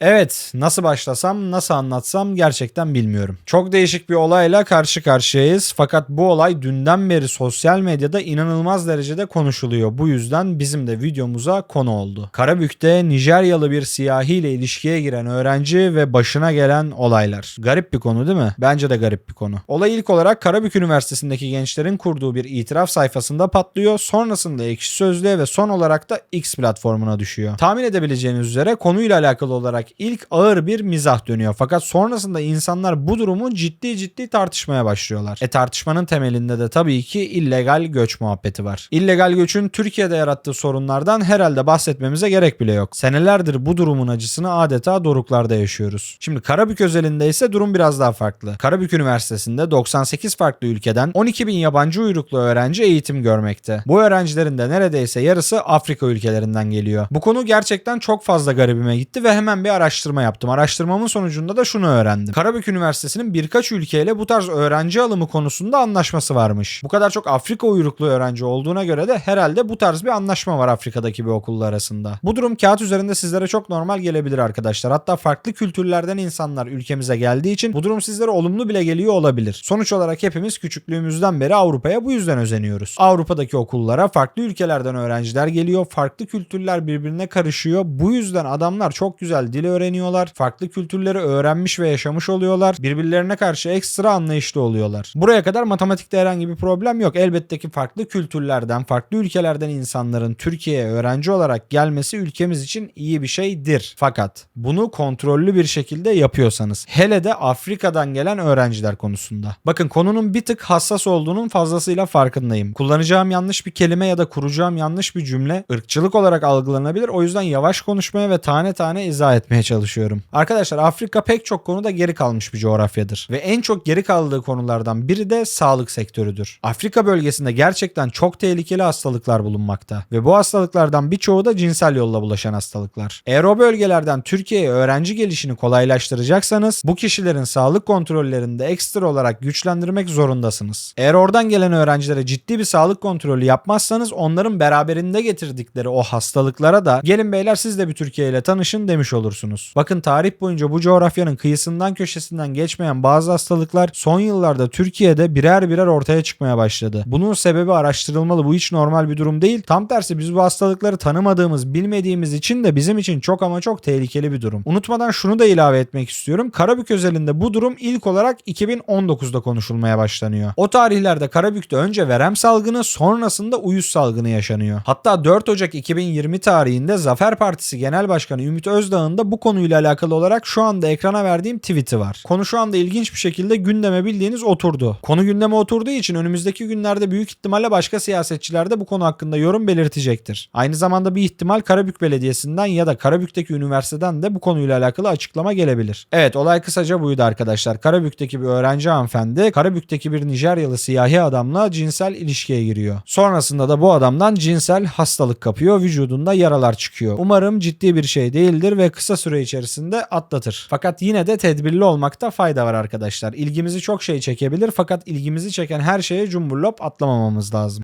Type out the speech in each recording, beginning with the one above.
Evet, nasıl başlasam, nasıl anlatsam gerçekten bilmiyorum. Çok değişik bir olayla karşı karşıyayız fakat bu olay dünden beri sosyal medyada inanılmaz derecede konuşuluyor. Bu yüzden bizim de videomuza konu oldu. Karabük'te Nijeryalı bir siyahi ile ilişkiye giren öğrenci ve başına gelen olaylar. Garip bir konu değil mi? Bence de garip bir konu. Olay ilk olarak Karabük Üniversitesi'ndeki gençlerin kurduğu bir itiraf sayfasında patlıyor. Sonrasında Ekşi Sözlüğe ve son olarak da X platformuna düşüyor. Tahmin edebileceğiniz üzere konuyla alakalı olarak ilk ağır bir mizah dönüyor. Fakat sonrasında insanlar bu durumu ciddi ciddi tartışmaya başlıyorlar. E tartışmanın temelinde de tabii ki illegal göç muhabbeti var. İllegal göçün Türkiye'de yarattığı sorunlardan herhalde bahsetmemize gerek bile yok. Senelerdir bu durumun acısını adeta doruklarda yaşıyoruz. Şimdi Karabük özelinde ise durum biraz daha farklı. Karabük Üniversitesi'nde 98 farklı ülkeden 12 bin yabancı uyruklu öğrenci eğitim görmekte. Bu öğrencilerin de neredeyse yarısı Afrika ülkelerinden geliyor. Bu konu gerçekten çok fazla garibime gitti ve hemen bir araştırma yaptım. Araştırmamın sonucunda da şunu öğrendim. Karabük Üniversitesi'nin birkaç ülkeyle bu tarz öğrenci alımı konusunda anlaşması varmış. Bu kadar çok Afrika uyruklu öğrenci olduğuna göre de herhalde bu tarz bir anlaşma var Afrika'daki bir okulla arasında. Bu durum kağıt üzerinde sizlere çok normal gelebilir arkadaşlar. Hatta farklı kültürlerden insanlar ülkemize geldiği için bu durum sizlere olumlu bile geliyor olabilir. Sonuç olarak hepimiz küçüklüğümüzden beri Avrupa'ya bu yüzden özeniyoruz. Avrupa'daki okullara farklı ülkelerden öğrenciler geliyor. Farklı kültürler birbirine karışıyor. Bu yüzden adamlar çok güzel dil öğreniyorlar. Farklı kültürleri öğrenmiş ve yaşamış oluyorlar. Birbirlerine karşı ekstra anlayışlı oluyorlar. Buraya kadar matematikte herhangi bir problem yok. Elbette ki farklı kültürlerden, farklı ülkelerden insanların Türkiye'ye öğrenci olarak gelmesi ülkemiz için iyi bir şeydir. Fakat bunu kontrollü bir şekilde yapıyorsanız, hele de Afrika'dan gelen öğrenciler konusunda. Bakın konunun bir tık hassas olduğunun fazlasıyla farkındayım. Kullanacağım yanlış bir kelime ya da kuracağım yanlış bir cümle ırkçılık olarak algılanabilir. O yüzden yavaş konuşmaya ve tane tane izah etmeye çalışıyorum. Arkadaşlar Afrika pek çok konuda geri kalmış bir coğrafyadır. Ve en çok geri kaldığı konulardan biri de sağlık sektörüdür. Afrika bölgesinde gerçekten çok tehlikeli hastalıklar bulunmakta. Ve bu hastalıklardan birçoğu da cinsel yolla bulaşan hastalıklar. Eğer o bölgelerden Türkiye'ye öğrenci gelişini kolaylaştıracaksanız bu kişilerin sağlık kontrollerinde ekstra olarak güçlendirmek zorundasınız. Eğer oradan gelen öğrencilere ciddi bir sağlık kontrolü yapmazsanız onların beraberinde getirdikleri o hastalıklara da gelin beyler siz de bir Türkiye ile tanışın demiş olursunuz. Bakın tarih boyunca bu coğrafyanın kıyısından köşesinden geçmeyen bazı hastalıklar son yıllarda Türkiye'de birer birer ortaya çıkmaya başladı. Bunun sebebi araştırılmalı. Bu hiç normal bir durum değil. Tam tersi biz bu hastalıkları tanımadığımız, bilmediğimiz için de bizim için çok ama çok tehlikeli bir durum. Unutmadan şunu da ilave etmek istiyorum. Karabük özelinde bu durum ilk olarak 2019'da konuşulmaya başlanıyor. O tarihlerde Karabük'te önce verem salgını sonrasında uyuz salgını yaşanıyor. Hatta 4 Ocak 2020 tarihinde Zafer Partisi Genel Başkanı Ümit Özdağ'ın da bu konuyla alakalı olarak şu anda ekrana verdiğim tweet'i var. Konu şu anda ilginç bir şekilde gündeme bildiğiniz oturdu. Konu gündeme oturduğu için önümüzdeki günlerde büyük ihtimalle başka siyasetçiler de bu konu hakkında yorum belirtecektir. Aynı zamanda bir ihtimal Karabük Belediyesi'nden ya da Karabük'teki üniversiteden de bu konuyla alakalı açıklama gelebilir. Evet olay kısaca buydu arkadaşlar. Karabük'teki bir öğrenci hanımefendi Karabük'teki bir Nijeryalı siyahi adamla cinsel ilişkiye giriyor. Sonrasında da bu adamdan cinsel hastalık kapıyor. Vücudunda yaralar çıkıyor. Umarım ciddi bir şey değildir ve kısa süre içerisinde atlatır. Fakat yine de tedbirli olmakta fayda var arkadaşlar. İlgimizi çok şey çekebilir fakat ilgimizi çeken her şeye cumburlop atlamamamız lazım.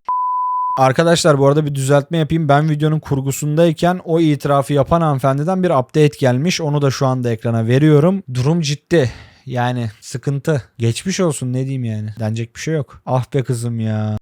Arkadaşlar bu arada bir düzeltme yapayım. Ben videonun kurgusundayken o itirafı yapan hanımefendiden bir update gelmiş. Onu da şu anda ekrana veriyorum. Durum ciddi. Yani sıkıntı. Geçmiş olsun ne diyeyim yani. Denecek bir şey yok. Ah be kızım ya.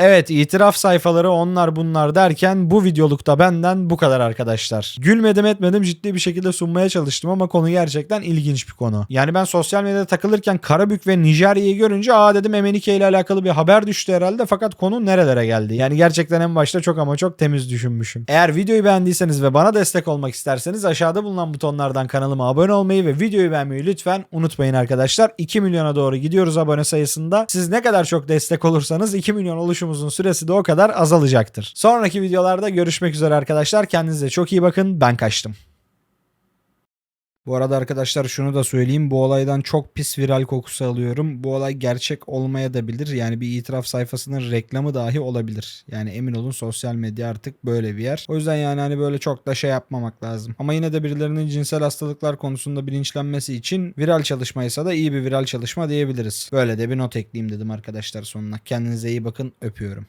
Evet itiraf sayfaları onlar bunlar derken bu videolukta benden bu kadar arkadaşlar. Gülmedim etmedim ciddi bir şekilde sunmaya çalıştım ama konu gerçekten ilginç bir konu. Yani ben sosyal medyada takılırken Karabük ve Nijerya'yı görünce aa dedim Emenike ile alakalı bir haber düştü herhalde fakat konu nerelere geldi? Yani gerçekten en başta çok ama çok temiz düşünmüşüm. Eğer videoyu beğendiyseniz ve bana destek olmak isterseniz aşağıda bulunan butonlardan kanalıma abone olmayı ve videoyu beğenmeyi lütfen unutmayın arkadaşlar. 2 milyona doğru gidiyoruz abone sayısında. Siz ne kadar çok destek olursanız 2 milyon oluşum oluşumuzun süresi de o kadar azalacaktır. Sonraki videolarda görüşmek üzere arkadaşlar. Kendinize çok iyi bakın. Ben kaçtım. Bu arada arkadaşlar şunu da söyleyeyim. Bu olaydan çok pis viral kokusu alıyorum. Bu olay gerçek olmaya da bilir. Yani bir itiraf sayfasının reklamı dahi olabilir. Yani emin olun sosyal medya artık böyle bir yer. O yüzden yani hani böyle çok da şey yapmamak lazım. Ama yine de birilerinin cinsel hastalıklar konusunda bilinçlenmesi için viral çalışmaysa da iyi bir viral çalışma diyebiliriz. Böyle de bir not ekleyeyim dedim arkadaşlar sonuna. Kendinize iyi bakın. Öpüyorum.